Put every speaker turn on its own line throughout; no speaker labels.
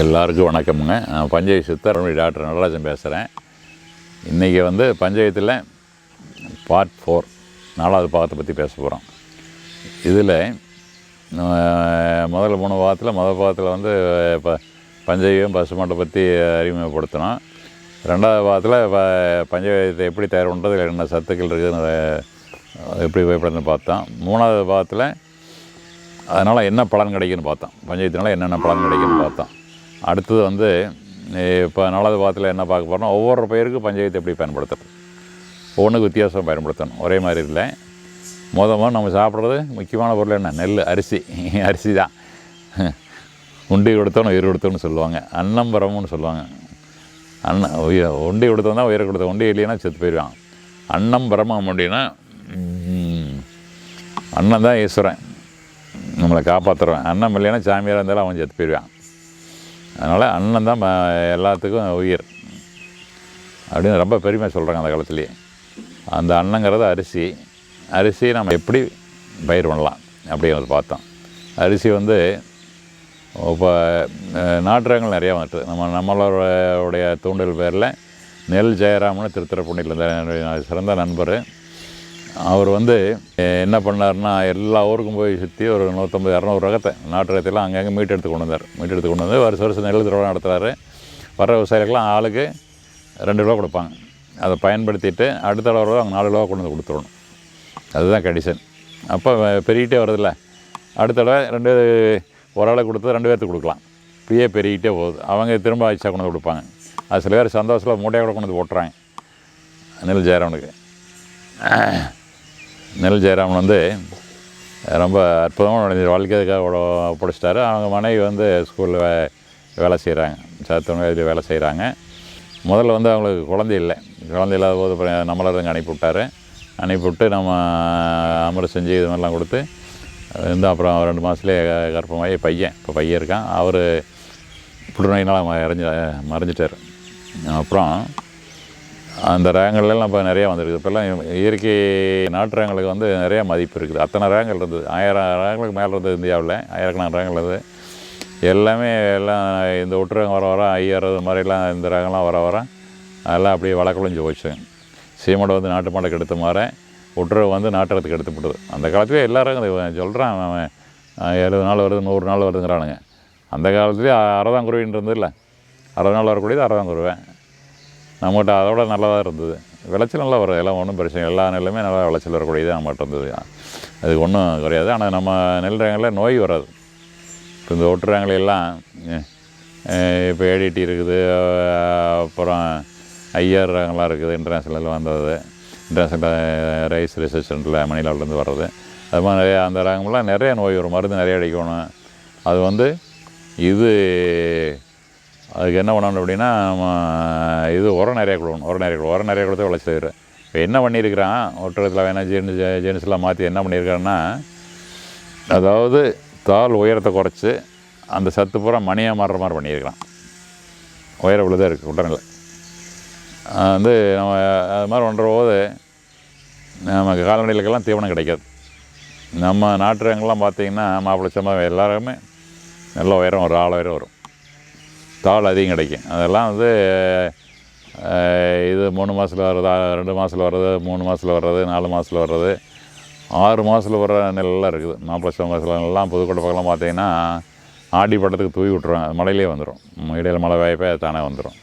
எல்லாருக்கும் வணக்கமுங்க. நான் பஞ்சாயத்து சித்தர் டாக்டர் நடராஜன் பேசுகிறேன் இன்றைக்கி வந்து பஞ்சாயத்தில் பார்ட் ஃபோர் நாலாவது பாகத்தை பற்றி பேச போகிறோம் இதில் முதல்ல மூணு பாகத்தில் முதல் பாகத்தில் வந்து ப பசு பசுமாட்டை பற்றி அறிமுகப்படுத்தினோம் ரெண்டாவது பாகத்தில் இப்போ பஞ்சகத்தை எப்படி தயார் பண்ணுறது இல்லை என்ன சத்துக்கள் இருக்குதுன்னு எப்படி பயப்படுதுன்னு பார்த்தோம். மூணாவது பாகத்தில் அதனால் என்ன பலன் கிடைக்குன்னு பார்த்தோம். பஞ்சாயத்தினால என்னென்ன பலன் கிடைக்குன்னு பார்த்தோம். அடுத்தது வந்து இப்போ நாலாவது பாகத்தில் என்ன பார்க்க போகிறோம் ஒவ்வொரு பயிருக்கு பஞ்சாயத்து எப்படி பயன்படுத்தணும்? ஒவ்வொன்றுக்கு வித்தியாசம் பயன்படுத்தணும். ஒரே மாதிரி இல்லை. முத நம்ம சாப்பிட்றது முக்கியமான பொருள் என்ன? நெல் அரிசி. அரிசி தான். உண்டி கொடுத்தவன் உயிர் கொடுத்தவன்னு சொல்லுவாங்க. அன்னம் பரம்னு சொல்லுவாங்க. அன்னம் உயிர் உண்டி கொடுத்தவன் தான் உயிரை கொடுத்தோம். உண்டி இல்லைன்னா செத்து போயிடுவான் அன்னம் பரமம் அப்படின்னா அண்ணன் தான் ஈஸ்வரன். நம்மளை காப்பாற்றுறவன் அண்ணன் இல்லைன்னா சாமியார் இருந்தாலும் அவன் செத்து போயிடுவான். அதனால் அண்ணன் தான் எல்லாத்துக்கும் உயிர். அப்படின்னு ரொம்ப பெருமை சொல்கிறாங்க அந்த காலத்துலேயே. அந்த அன்னங்கிறது அரிசி. அரிசி நம்ம எப்படி பயிர் பண்ணலாம்? அப்படிங்கிறத பார்த்தோம். அரிசி வந்து இப்போ அஹ், நிறையா வந்துட்டு நம்ம நம்மளோடைய தூண்டல் பேரில் நெல் ஜெயராமன் திருத்துறைப்பூண்டியில் சிறந்த நண்பர். அவர் வந்து என்ன பண்ணார்னா எல்லா ஊருக்கும் போய் சுற்றி ஒரு நூற்றம்பது இரநூறு ரகத்தை நாட்டு ரகத்தையெல்லாம் அங்கங்கே மீட் எடுத்து கொண்டு வந்தார். மீட் எடுத்து கொண்டு வந்து வருஷம் வருஷம் நெல் திருவிழா நடத்துகிறாரு வர விவசாயிகளுக்கெல்லாம் ஆளுக்கு ரெண்டு ரூபா கொடுப்பாங்க. அதை பயன்படுத்திட்டு அடுத்த தடவை அவங்க நாலு ரூபா கொண்டு வந்து கொடுத்துடணும். அதுதான் கண்டிஷன். அப்போ பெருகிட்டே வருதுல்ல. அடுத்த தடவை ரெண்டு ஒரு ஆளை கொடுத்து ரெண்டு பேர்த்துக்கு கொடுக்கலாம். இப்படியே பெருகிட்டே போகுது. அவங்க திரும்ப ஆச்சா கொண்டு வந்து கொடுப்பாங்க. அது சில பேர் சந்தோஷத்தில் மூட்டையாக கூட கொண்டு வந்து போட்டுறாங்க நெல் ஜெயரவனுக்கு நெல் ஜெயராமன் வந்து ரொம்ப அற்புதமாக நடந்த வாழ்க்கைக்காக பிடிச்சிட்டாரு அவங்க மனைவி வந்து ஸ்கூலில் வே வேலை செய்கிறாங்க சத்துணவு இதில் வேலை செய்கிறாங்க முதல்ல வந்து அவங்களுக்கு குழந்தை இல்லை. குழந்தை இல்லாத போது அப்புறம் அனுப்பிவிட்டார் அனுப்பிவிட்டு அனுப்பி விட்டாரு. நம்ம அமர செஞ்சு இது மாதிரிலாம் கொடுத்து இருந்து அப்புறம் ரெண்டு மாதத்துலேயே கர்ப்பமாகி பையன் இப்போ பையன் இருக்கான். அவர் புற்றுநோயினால் மறைஞ்சு மறைஞ்சிட்டார். அப்புறம் அந்த ரகங்கள்லாம் இப்போ நிறையா வந்திருக்கு இப்போல்லாம் இயற்கை நாட்டு ரேங்களுக்கு வந்து நிறைய மதிப்பு இருக்குது. அத்தனை ரேங்கல் இருந்தது. ஆயிரம் ரேங்களுக்கு மேலே இருந்தது இந்தியாவில். ஆயிரக்கணக்கான ரேங்கல் இருந்தது. எல்லாமே எல்லாம் இந்த ஒட்டு வர வர ஐயாயிரம் இது மாதிரிலாம் இந்த ரகம்லாம் வர வர அதெல்லாம் அப்படியே வழக்குழிஞ்சு போச்சு. சீமடை வந்து நாட்டு மாடை கெடுத்த மாதிரி ஒட்டுறவு வந்து நாட்டுறதுக்கு எடுத்து போட்டுது. அந்த காலத்துலேயே எல்லாரும் சொல்கிறான் அவன் எழுபது நாள் வருது நூறு நாள் வருதுங்கிறானுங்க. அந்த காலத்துலேயே அறதான் குருவின்னு இல்லை அறுபது நாள் வரக்கூடியது அறதான் குருவேன் நம்மகிட்ட அதோட நல்லா தான் இருந்தது. விளைச்சல் நல்லா வரும். எல்லாம் ஒன்றும் பிரச்சனை எல்லா நெல்லுமே நல்லா விளைச்சல் வரக்கூடியது நம்மகிட்ட இருந்தது. அதுக்கு ஒன்றும் குறையாது. ஆனால் நம்ம நெல் ரகங்களில் நோய் வராது. இப்போ இந்த ஒட்டு ரகங்கள் எல்லாம் இப்போ ஏடிடி இருக்குது. அப்புறம் ஐஆர் ரகங்களாக இருக்குது. இன்டர்நேஷ்னலில் வந்தது. இன்டர்நேஷ்னல் ரைஸ் ரிசர்ச் சென்டரில் மணிலாவிலேருந்து வர்றது. அது மாதிரி நிறைய அந்த ரகங்கள்லாம் நிறைய நோய் வரும். மருந்து நிறைய அடிக்கணும். அது வந்து இது அதுக்கு என்ன பண்ணணும் அப்படின்னா நம்ம இது உரம் நிறைய கொடுக்கணும் உரம் நிறைய கொடுக்கணும் உரம் நிறைய கொடுத்து விளைச்சல் இப்போ என்ன பண்ணியிருக்கிறான்? ஒட்டுறதுல வேணால் ஜீன்ஸ் ஜீன்ஸ்லாம் மாற்றி என்ன பண்ணியிருக்காருன்னா அதாவது தாள் உயரத்தை குறைச்சி அந்த சத்து பூரா மணியாக மாறுற மாதிரி பண்ணியிருக்கிறான். உயரம் இவ்வளோ தான் இருக்குது குட்டனில் வந்து நம்ம அது மாதிரி பண்ணுற போது நமக்கு கால்நடைகளுக்கெல்லாம் தீவனம் கிடைக்காது. நம்ம நாட்டு ரகங்கள்லாம் பார்த்திங்கன்னா மாப்பிள்ளை சம்பவம் எல்லாருமே நல்ல உயரம் ஒரு ஆள் உயரம் வரும். தாள் அதிகம் கிடைக்கும். அதெல்லாம் வந்து இது மூணு மாதத்தில் வர்றது ரெண்டு மாதத்தில் வர்றது மூணு மாதத்தில் வர்றது நாலு மாதத்தில் வர்றது ஆறு மாதத்தில் வர நெல்லாம் இருக்குது. மாப்பிள்ளை சம்பவத்தில் எல்லாம் புதுக்கோட்டை பக்கம்லாம் பார்த்தீங்கன்னா ஆடி பட்டத்துக்கு தூவி விட்ருவாங்க அது மழையிலே வந்துடும் இடையில மழை வாய்ப்பே அது தானே வந்துடும்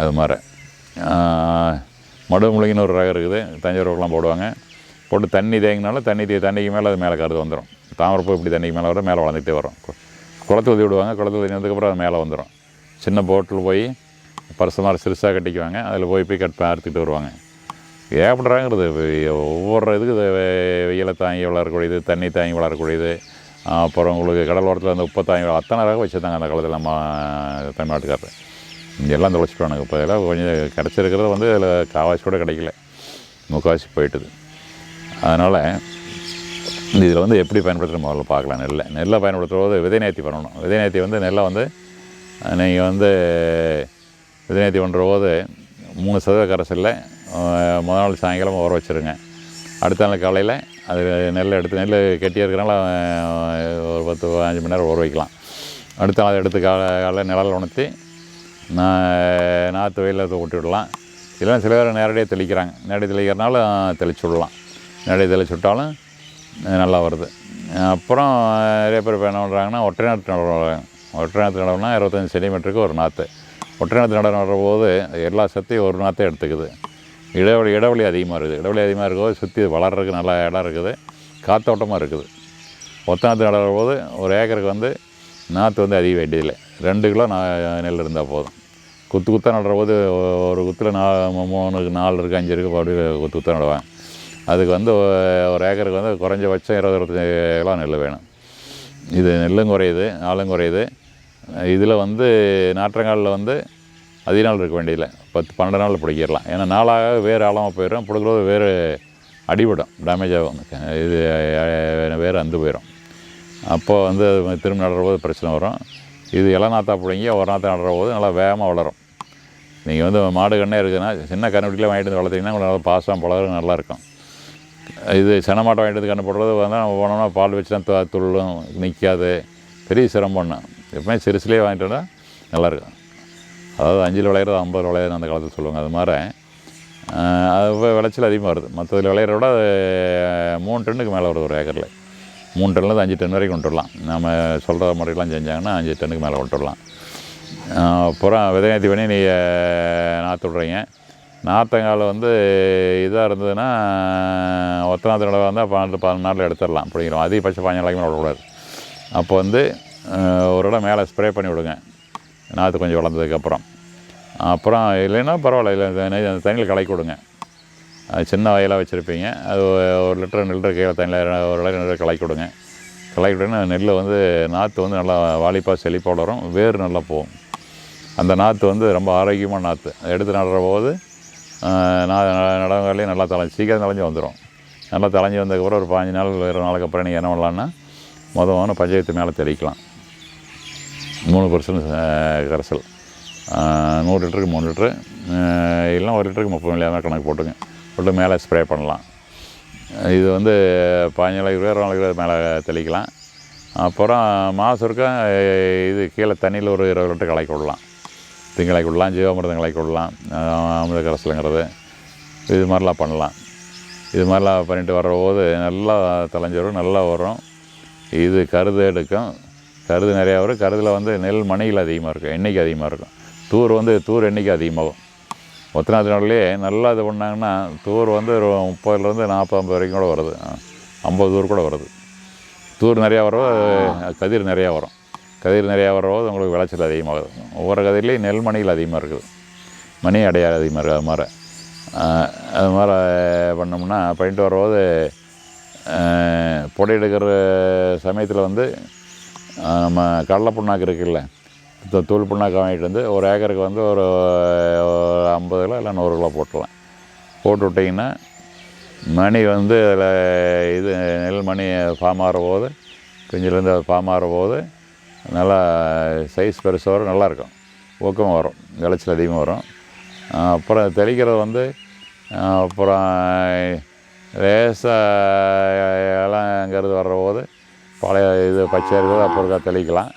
அது மாதிரி. மடு மடுமுழுகின்னு ஒரு ரகம் இருக்குது. தஞ்சாவூர்லாம் போடுவாங்க. போட்டு தண்ணி தேங்கினாலும் தண்ணி தே தண்ணிக்கு மேலே அது மேலே கருது வந்துடும் தாமரப்பூ இப்படி தண்ணிக்கு மேலே வர மேலே வளர்ந்துக்கிட்டே வரும். கு- குளத்து ஊற்றி விடுவாங்க. குளத்து ஊற்றி வந்ததுக்கப்புறம் அது மேலே வந்துடும் சின்ன போட்டில் போய் பரிசு மாதிரி சிறுசாக கட்டிக்குவாங்க. அதில் போய் போய் கட் அறுத்துக்கிட்டு வருவாங்க. ஏகப்படுறாங்கிறது ஒவ்வொரு இதுக்கு வெ- வெயிலை தாங்கி வளரக்கூடியது தண்ணி தாங்கி வளரக்கூடியது. அப்புறம் உங்களுக்கு கடல் ஓரத்தில் அந்த உப்பை தாங்கி அத்தனை ரகம் வச்சுருந்தாங்க அந்த காலத்தில் நம்ம தமிழ்நாட்டுக்காரர். இங்கே எல்லாம் தொலைச்சிட்டானுங்க இப்போ இதெல்லாம் கொஞ்சம் கிடச்சிருக்கிறது வந்து அதில் காவாசி கூட கிடைக்கல. முக்கால்வாசி போயிட்டுது. அதனால் இதில் வந்து எப்படி பயன்படுத்துகிற முதல்ல பார்க்கலாம். நெல்லை. நெல்லை பயன்படுத்துகிற போது விதை நேர்த்தி பண்ணணும். விதை நேர்த்தி வந்து நெல்லை வந்து நீங்கள் வந்து விதை பண்ணுற போது மூணு சதவீத கரைசலில் முதல் நாள் சாயங்காலம் ஊற வச்சுருங்க. அடுத்த நாள் காலையில் அது நெல் எடுத்து நெல் கெட்டியாக இருக்கிறனால ஒரு பத்து அஞ்சு மணி நேரம் ஊற வைக்கலாம். அடுத்த நாள் எடுத்து காலை காலையில் நிழல் உணர்த்தி நான் நாற்று வெயிலில் ஊட்டி விடலாம். இல்லைன்னா சில பேர் நேரடியாக தெளிக்கிறாங்க. நேரடி தெளிக்கிறனால தெளிச்சு விடலாம். நேரடி தெளிச்சு விட்டாலும் நல்லா வருது. அப்புறம் நிறைய பேர் இப்போ என்ன பண்ணுறாங்கன்னா ஒற்றை நாற்று நடவுறாங்க ஒற்றை நாற்று நடவுனா இருபத்தஞ்சி சென்டிமீட்டருக்கு ஒரு நாற்று ஒற்றை நாற்று நடவு நடும்போது எல்லா சத்தையும் ஒரு நாற்றே எடுத்துக்குது. இடைவெளி இடைவெளி அதிகமாக இருக்குது. இடைவெளி அதிகமாக இருக்கும்போது சுற்றி வளர்கிறதுக்கு நல்ல இடம் இருக்குது. காத்தோட்டமாக இருக்குது. ஒத்த நாற்று நடுற போது ஒரு ஏக்கருக்கு வந்து நாற்று வந்து அதிக வேண்டியதில்லை. ரெண்டு கிலோ நா நெல் இருந்தால் போதும். குத்து குத்தாக நடுற போது ஒரு குத்தில் நா மூணு நாலு இருக்குது அஞ்சு இருக்குது அப்படி குத்து குத்தாக நடுவேன் அதுக்கு வந்து ஒரு ஏக்கருக்கு வந்து குறைஞ்சபட்சம் இருபது இருபத்தஞ்சி கிலோ நெல் வேணும். இது நெல்லும் குறையுது ஆளும் குறையுது. இதில் வந்து நாற்றங்காலில் வந்து அதிக நாள் இருக்க வேண்டியதில்லை. பத்து பன்னெண்டு நாள் பிடிக்கிடலாம். ஏன்னா நாளாக வேறு ஆழமாக போயிடும். பிடிக்கிறது வேறு அடிபடும். டேமேஜ் ஆகும். இது வேறு அந்து போயிடும். அப்போது வந்து அது திரும்ப நடுற போது பிரச்சனை வரும். இது இள பிடிங்கி ஒரு நாற்று நடுற போது நல்லா வேகமாக வளரும். நீங்கள் வந்து மாடு கண்ணே இருக்குதுன்னா சின்ன கண்ணுட்டியில் வாங்கிட்டு வந்து வளர்த்திங்கன்னா நல்லா பாசம் பழகும் நல்லாயிருக்கும் இது செனமாட்டை வாங்கிட்டு வந்து கண்ணு போடுறது வந்து நம்ம போனோம்னா பால் வச்சு தான் துள்ளும் நிற்காது. பெரிய சிரமம் சிரமம்னா எப்பவுமே சிறுசுலேயே வாங்கிட்டு வந்தால் நல்லாயிருக்கும். அதாவது அஞ்சில் விளையிறது ஐம்பது விளையிறது அந்த காலத்தில் சொல்லுவாங்க. அது மாதிரி அது விளைச்சல் அதிகமாக வருது. மற்றதில் விளையிற விட அது மூணு டன்னுக்கு மேலே வருது ஒரு ஏக்கரில். மூணு டன்லேருந்து அஞ்சு டன் வரைக்கும் கொண்டு வரலாம். நம்ம சொல்கிற முறையெல்லாம் செஞ்சாங்கன்னா அஞ்சு டன்னுக்கு மேலே கொண்டு வரலாம். அப்புறம் விதை நேர்த்தி பண்ணி நீங்கள் நாற்று விட்றீங்க. நாற்றங்கால் வந்து இதாக இருந்ததுன்னா ஒத்த நாற்று நடவு வந்தால் பன்னெண்டு பதினொன்று நாளில் எடுத்துடலாம். அப்படிங்கிறோம் அதிகபட்சம் பாஞ்சு நாளைக்கு மேலே விடக்கூடாது. அப்போ வந்து ஒரு இடம் மேலே ஸ்ப்ரே பண்ணி விடுங்க. நாற்று கொஞ்சம் வளர்ந்ததுக்கப்புறம் அப்புறம். இல்லைன்னா பரவாயில்ல இல்லை அந்த தண்ணியில் கலக்கி விடுங்க. அது சின்ன வயலாக வச்சுருப்பீங்க. அது ஒரு லிட்டர் ரெண்டு லிட்டர் கீழே தண்ணியில் ஒரு லிட்டர் ரெண்டு கலக்கி விடுங்க. கலக்கி விட்டோன்னா நெல் வந்து நாற்று வந்து நல்லா வாலிப்பாக செழிப்பாக வளரும் வேர் நல்லா போகும். அந்த நாற்று வந்து ரொம்ப ஆரோக்கியமான நாற்று எடுத்து நடுற போது நடவங்களையும் நல்லா தலை சீக்கிரம் தலைஞ்சு வந்துடும் நல்லா தலைஞ்சு வந்ததுக்கப்புறம் ஒரு பாஞ்சு நாள் இருபது நாளுக்கு அப்புறம் நீங்கள் என்ன பண்ணலான்னா மொதல் மொதல் பஞ்சாயத்து மேலே தெளிக்கலாம். மூணு பர்சன்ட் கரைசல். நூறு லிட்டருக்கு மூணு லிட்ரு இல்லைனா இல்லைன்னா ஒரு லிட்டருக்கு முப்பது மில்லியாக கணக்கு போட்டுங்க போட்டு மேலே ஸ்ப்ரே பண்ணலாம். இது வந்து பாஞ்சு நாளைக்கு இருபது மேலே தெளிக்கலாம். அப்புறம் மாதம் இருக்க இது கீழே தண்ணியில் ஒரு இருபது லிட்டர் கலக்கி விடலாம். திங்களாக்கி விடலாம் ஜீவாமிரதம் கலக்கி விடலாம். அமிர்த கரைசலுங்கிறது. இது மாதிரிலாம் பண்ணலாம். இது மாதிரிலாம் பண்ணிட்டு வர்ற போது நல்லா தலைஞ்சிரும் நல்லா வரும். இது கருது எடுக்கும். கருது நிறையா வரும். கருதில் வந்து நெல் மணிகள் அதிகமாக இருக்கும். எண்ணெய்க்கு அதிகமாக இருக்கும். தூர் வந்து தூர் எண்ணிக்கை அதிகமாகும். ஒத்தனாத்து நாள்லேயே நல்லா இது பண்ணாங்கன்னா தூர் வந்து ஒரு முப்பதுலேருந்து நாற்பது ஐம்பது வரைக்கும் கூட வருது. ஐம்பது தூர் கூட வருது. தூர் நிறையா வரும் கதிர் நிறையா வரும். கதிர் நிறையா வரும்போது உங்களுக்கு விளைச்சல் அதிகமாகுது. ஒவ்வொரு கதிர்லேயும் நெல் மணிகள் அதிகமாக இருக்குது. மணி அடையாளம் அதிகமாக இருக்குது. அது மாதிரி. அது மாதிரி பண்ணோம்னா பண்ணிட்டு வரும்போது புடை எடுக்கிற சமயத்தில் வந்து நம்ம கடலை புண்ணாக்கு இருக்குல்ல தூள் புண்ணாக்கு வாங்கிட்டு வந்து ஒரு ஏக்கருக்கு வந்து ஒரு ஐம்பது கிலோ இல்லை நூறு கிலோ போட்டுடலாம் போட்டு விட்டிங்கன்னா மணி வந்து அதில் இது நெல் மணி ஃபார்ம் ஆகிற போது குஞ்சிலேருந்து அது ஃபார்ம் ஆகிற போது நல்லா சைஸ் பெருசாக வரும் நல்லாயிருக்கும் ஊக்கம் வரும் விளைச்சல் அதிகமாக வரும். அப்புறம் தெளிக்கிறது வந்து அப்புறம் லேசாக இலங்கிறது வர்ற போது பழைய இது பச்சை இருக்கிறது அப்புறம் இருக்க தெளிக்கலாம்.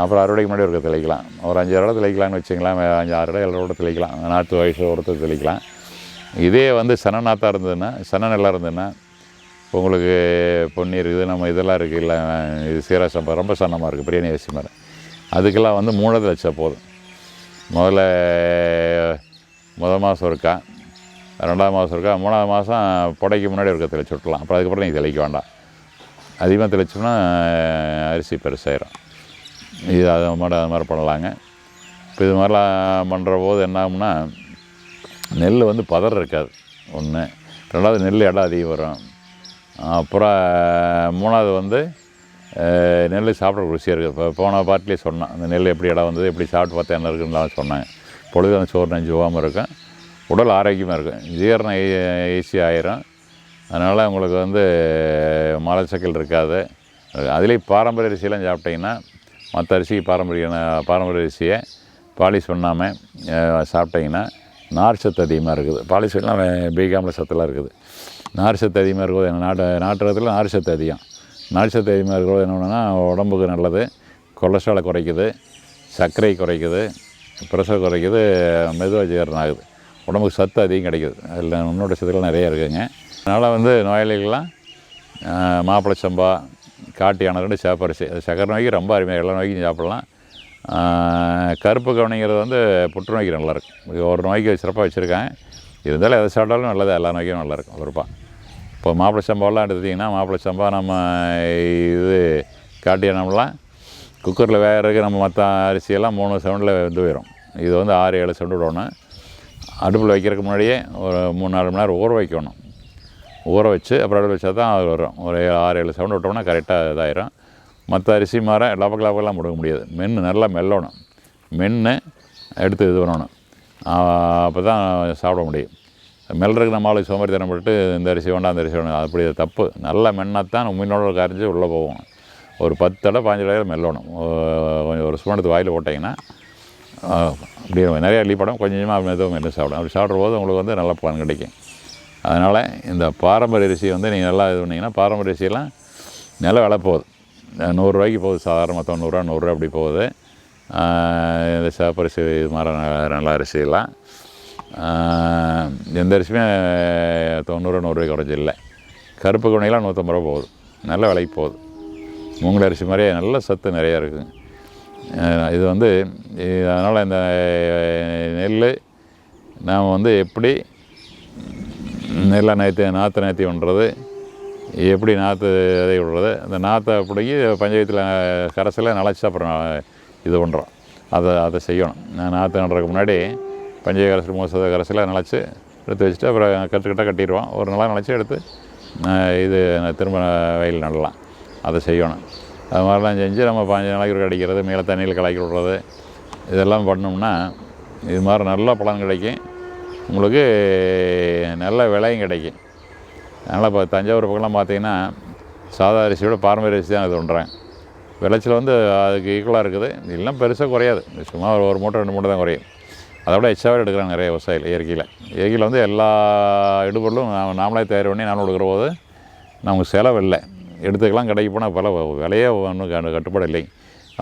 அப்புறம் அறுவடைக்கு முன்னாடி இருக்க தெளிக்கலாம். ஒரு அஞ்சு இடம் தெளிக்கலாம்னு வச்சுக்கலாம் அஞ்சு ஆறு இடம் ஏழு இடம் தெளிக்கலாம். நாற்று வயசு ஒருத்தர் தெளிக்கலாம். இதே வந்து சனநாத்தாக இருந்ததுன்னா சன நல்லா இருந்ததுன்னா இப்போ உங்களுக்கு பொன்னி இருக்குது நம்ம இதெல்லாம் இருக்குது இல்லை இது சீரா சம்பா ரொம்ப சன்னமாக இருக்குது பிரியாணி அரிசி மாதிரி. அதுக்கெல்லாம் வந்து மூணாவது வச்சா போதும். முதல்ல முதல் மாதம் இருக்கா ரெண்டாவது மாதம் இருக்கா மூணாவது மாதம் புடைக்கு முன்னாடி இருக்க தெளிச்சு விட்லாம் அப்புறம் அதுக்கப்புறம் நீங்கள் தெளிக்க வேண்டாம். அதிகமாக தெளிச்சோம்னா அரிசி பெருசாயிரும். இது அது மாதிரி அது மாதிரி பண்ணலாங்க. இப்போ இது மாதிரிலாம் பண்ணுற போது என்ன ஆகும்னா நெல் வந்து பதற இருக்காது ஒன்று ரெண்டாவது நெல் இடம் அதிகம் வரும். அப்புறம் மூணாவது வந்து நெல் சாப்பிட ருசியாக இருக்குது. இப்போ போன பாட்டிலே சொன்னேன். அந்த நெல் எப்படி இடம் வந்தது எப்படி சாப்பிட்டு பார்த்தா என்ன இருக்குன்னு சொன்னாங்க பொழுது அந்த சோறு நஞ்சு போகாமல் இருக்கும். உடல் ஆரோக்கியமாக இருக்கும். ஜீரணம் ஈஸியாக ஆயிரும். அதனால் உங்களுக்கு வந்து மலச்சக்கல் இருக்காது. அதுலேயும் பாரம்பரிய அரிசியெல்லாம் சாப்பிட்டீங்கன்னா மற்ற அரிசி பாரம்பரிய பாரம்பரிய அரிசியை பாலிஷ் பண்ணாமல் சாப்பிட்டிங்கன்னா சாப்பிட்டீங்கன்னா நார் சத்து அதிகமாக இருக்குது. பாலிஷ் பீகாமில் சத்தெல்லாம் இருக்குது. நார் சத்து அதிகமாக இருக்கிறது எங்கள் நாட்டு நாட்டுறதுல நார் சத்து அதிகம். நார் சத்து அதிகமாக இருக்கிறது என்ன பண்ணுன்னா உடம்புக்கு நல்லது கொலஸ்ட்ராலை குறைக்குது சர்க்கரை குறைக்குது ப்ரெஷர் குறைக்குது மெதுவாக ஜீரணம் ஆகுது. உடம்புக்கு சத்து அதிகம் கிடைக்குது. அதில் உன்னோட சத்துக்கள் நிறைய இருக்குதுங்க அதனால் வந்து நோயாளிகள்லாம் மாப்பிளை சம்பா காட்டு யானை ரெண்டு சேப்பரிசி. அது சக்கர நோய்க்கு ரொம்ப அருமையாக எல்லா நோய்க்கும் சாப்பிடலாம். கருப்பு கவனிங்கிறது வந்து புற்றுநோய்க்கு நல்லாயிருக்கும். இது ஒரு நோய்க்கு சிறப்பாக வச்சுருக்கேன். இருந்தாலும் எதை சாப்பிட்டாலும் நல்லது எல்லா நோய்க்கும் நல்லாயிருக்கும் குறிப்பாக இப்போ மாப்பிளை சம்பாவெல்லாம் எடுத்துட்டிங்கன்னா மாப்பிளை சம்பா நம்ம இது காட்டு யானம்லாம் குக்கரில் வேகிறதுக்கு நம்ம மற்ற அரிசியெல்லாம் மூணு செவனில் வெந்து போயிடும். இது வந்து ஆறு ஏழு செவன் விடணும். அடுப்பில் வைக்கிறதுக்கு முன்னாடியே ஒரு மூணு நாலு மணி நேரம் ஊற வைக்கணும். ஊற வச்சு அப்புறம் அடுப்பில் வச்சா தான் அது வரும். ஒரு ஆறு ஏழு செவன் விட்டோம்னா கரெக்டாக இதாயிரும். மற்ற அரிசி மாற லபக்கு லபக்கெல்லாம் முடுங்க முடியாது. மென்று நல்லா மெல்லணும். மென்று எடுத்து இது பண்ணணும். அப்போ தான் சாப்பிட முடியும். மெல்றதுக்கு நம்ம ஆளுக்கு சோம்பேறித்தனம் பட்டு இந்த அரிசி வேண்டாம் அந்த அரிசி வேண்டாம். அப்படி தப்பு. நல்லா மென்னாத்தான் உண்மையினோட கரைஞ்சி உள்ளே போவோம் ஒரு பத்து தடவை பாஞ்சு தடவை மெல்லணும். கொஞ்சம் ஒரு ஸ்பூன் எடுத்து வாயில் போட்டிங்கன்னா அப்படி அப்படியே நிறைய அள்ளிப்படம் கொஞ்சமாக மெதுவாக மென்று சாப்பிடும் அப்படி சாப்பிட்ற போது உங்களுக்கு வந்து நல்ல பலன் கிடைக்கும். அதனால் இந்த பாரம்பரிய அரிசி வந்து நீங்கள் நல்லா இது பண்ணிங்கன்னா பாரம்பரிய அரிசியெல்லாம் நல்ல விலை போகுது. நூறுரூவாய்க்கு போகுது. சாதாரணமாக தொண்ணூறுரூவா நூறுரூவா அப்படி போகுது. இந்த சிவப்பரிசி இது மாதிரி ந- நல்ல அரிசியெல்லாம் எந்த அரிசியுமே தொண்ணூறு நூறுரூவாய்க்கு குறைஞ்சி இல்லை. கருப்பு குணையெல்லாம் நூற்றம்பது ரூபா போகுது. நல்ல விலைக்கு போகுது. மூங்கல் அரிசி மாதிரியே நல்ல சத்து நிறையா இருக்குங்க இது வந்து அதனால் இந்த நெல் நாம் வந்து எப்படி நெல்லை நேற்று நாற்று நேர்த்தி பண்ணுறது எப்படி நாற்று இதை விடுறது அந்த நாற்றை பிடிக்கி பஞ்சாயத்தில் கரைசலில் நிலச்சி அப்புறம் இது பண்ணுறோம் அதை அதை செய்யணும். நாற்று நடுறதுக்கு முன்னாடி பஞ்சாய கரைசல் மோசத கரைசலில் நிலச்சி எடுத்து வச்சுட்டு அப்புறம் கட்டுக்கிட்ட கட்டிடுவோம். ஒரு நாளாக நிலச்சி எடுத்து இது திரும்ப வயல் நடலாம். அதை செய்யணும். அது மாதிரிலாம் செஞ்சு நம்ம பாஞ்சு நாளைக்கு ஒரு அடிக்கிறது மேலே தண்ணியில் கலக்கி விடுறது. இதெல்லாம் பண்ணோம்னா இது மாதிரி நல்ல பலன் கிடைக்கும். உங்களுக்கு நல்ல விலையும் கிடைக்கும். அதனால் இப்போ தஞ்சாவூர் பக்கம்லாம் பார்த்தீங்கன்னா சாதா அரிசியோட பாரம்பரிய அரிசி தான் இது பண்ணுறாங்க விளைச்சல் வந்து அதுக்கு ஈக்குவலாக இருக்குது. இதெல்லாம் பெருசாக குறையாது. சும்மா ஒரு ஒரு மூட்டை ரெண்டு மூட்டை தான் குறையும். அதை விட எச்சாவே எடுக்கிறாங்க நிறைய விவசாயிகள் இயற்கையில். இயற்கையில் வந்து எல்லா இடுபொருளும் நாமளே தயார் பண்ணி நாமளும் கொடுக்குற போது நமக்கு செலவு இல்லை. எடுத்துக்கலாம் கடைக்கு போனால் பல விலையே ஒன்றும் கட்டுப்பாடு இல்லை.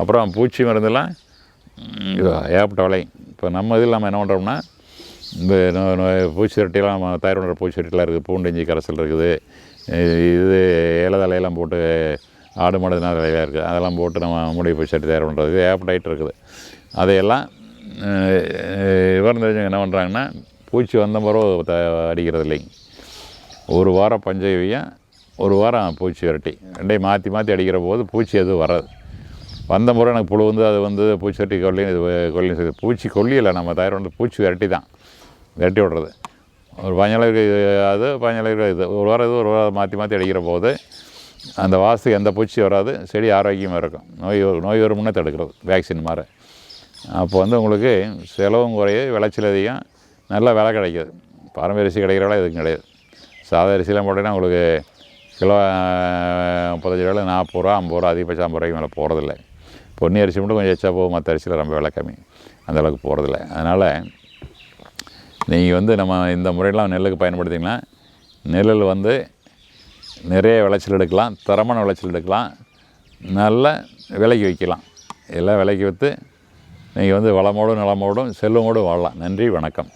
அப்புறம் பூச்சி மருந்தெல்லாம் ஏகப்பட்ட விலை. இப்போ நம்ம இதில் நம்ம என்ன பண்ணுறோம்னா இந்த பூச்சி விரட்டியெல்லாம் தயார் பூச்சி விரட்டிலாம் இருக்குது. பூண்டு இஞ்சி கரைசல் இருக்குது. இது இலதலையெல்லாம் போட்டு ஆடு மாடு தலையாக இருக்குது. அதெல்லாம் போட்டு நம்ம மூடி பூச்சி சட்டி தயார் பண்ணுறது ஏகப்பட்ட இருக்குது. அதையெல்லாம் விவரம் தெரிஞ்சவங்க என்ன பண்ணுறாங்கன்னா பூச்சி வந்த பிறகு த அடிக்கிறது இல்லைங்க ஒரு வாரம் பஞ்சகவியம் ஒரு வாரம் பூச்சி விரட்டி. ரெண்டையும் மாற்றி மாற்றி அடிக்கிற போது பூச்சி எதுவும் வராது. வந்த முறை எனக்கு புழு வந்து அது வந்து பூச்சி விரட்டி கொல்லி இது கொல்லியும் செய்யுது பூச்சி கொல்லியில் நம்ம தயார் பண்ணுறது பூச்சி விரட்டி தான். விரட்டி விடுறது. ஒரு பதினேழு அது பதினேழு இது. ஒரு வாரம் இது ஒரு வாரம் மாற்றி மாற்றி அடிக்கிற போது அந்த வாசத்துக்கு எந்த பூச்சி வராது செடி ஆரோக்கியமாக இருக்கும். நோய் நோய் வருமுன்னே தடுக்கிறது வேக்சின் மாதிரி அப்போ வந்து உங்களுக்கு செலவும் குறையுது விளைச்சல் அதிகம் நல்ல விலை கிடைக்கிது. பாரம்பரிய அரிசி கிடைக்கிற விலை எதுவும் கிடையாது. சாதா அரிசிலாம் போட்டிங்கன்னா உங்களுக்கு கிலோ முப்பத்தஞ்சு ரூபாயில் நாற்பது ரூபா ஐம்பது ரூபா அதிகபட்சம் ஐம்பது ரூபாய்க்கு மேலே போகிறதில்ல பொன்னி அரிசி மட்டும் கொஞ்சம் எச்சா போகும் மற்ற அரிசியில் ரொம்ப விலை கம்மி. அந்தளவுக்கு போகிறதில்ல அதனால் நீங்கள் வந்து நம்ம இந்த முறையெல்லாம் நெல்லுக்கு பயன்படுத்திங்கன்னா நெல்லில் வந்து நிறைய விளைச்சல் எடுக்கலாம் தரமான விளைச்சல் எடுக்கலாம் நல்ல விலைக்கு வைக்கலாம் எல்லாம் விலைக்கு விற்று நீங்கள் வந்து வளமோடும் நலமோடும் செல்வமோடும் வாழலாம். நன்றி வணக்கம்.